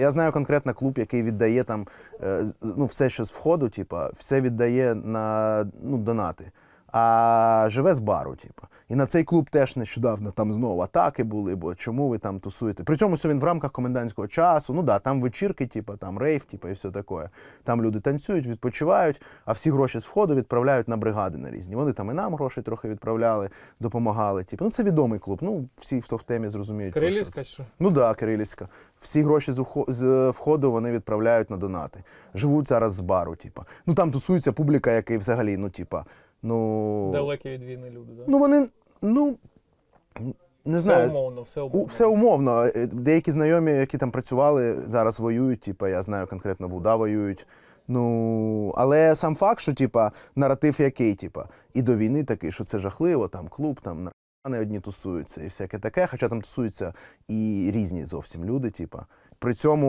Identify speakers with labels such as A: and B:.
A: Я знаю конкретно клуб, який віддає там е, ну, все, що з входу, типа, все віддає на ну, донати. А живе з бару, типу. І на цей клуб теж нещодавно там знову атаки були, бо чому ви там тусуєте? При цьому все він в рамках комендантського часу. Ну да, там вечірки, типу, там рейв, типу, і все таке. Там люди танцюють, відпочивають, а всі гроші з входу відправляють на бригади на різні. Вони там і нам гроші трохи відправляли, допомагали. Типу. Ну це відомий клуб. Ну, всі, хто в темі зрозуміють.
B: Кирилівська що?
A: Ну так, да, Кирилівська. Всі гроші з, е, входу вони відправляють на донати. Живуть зараз з бару, типа. Ну там тусується публіка, який взагалі, ну, типа, ну.
B: Далекі від війни люди, да?
A: Ну вони, ну. Не
B: все умовно, все
A: У-
B: умовно.
A: Все умовно. Е, Деякі знайомі, які там працювали, зараз воюють. Типа, я знаю конкретно в УДА воюють. Ну, але сам факт, що типа, наратив який, типа, і до війни такий, що це жахливо, там клуб, там наркомани одні тусуються і всяке таке, хоча там тусуються і різні зовсім люди, типа. При цьому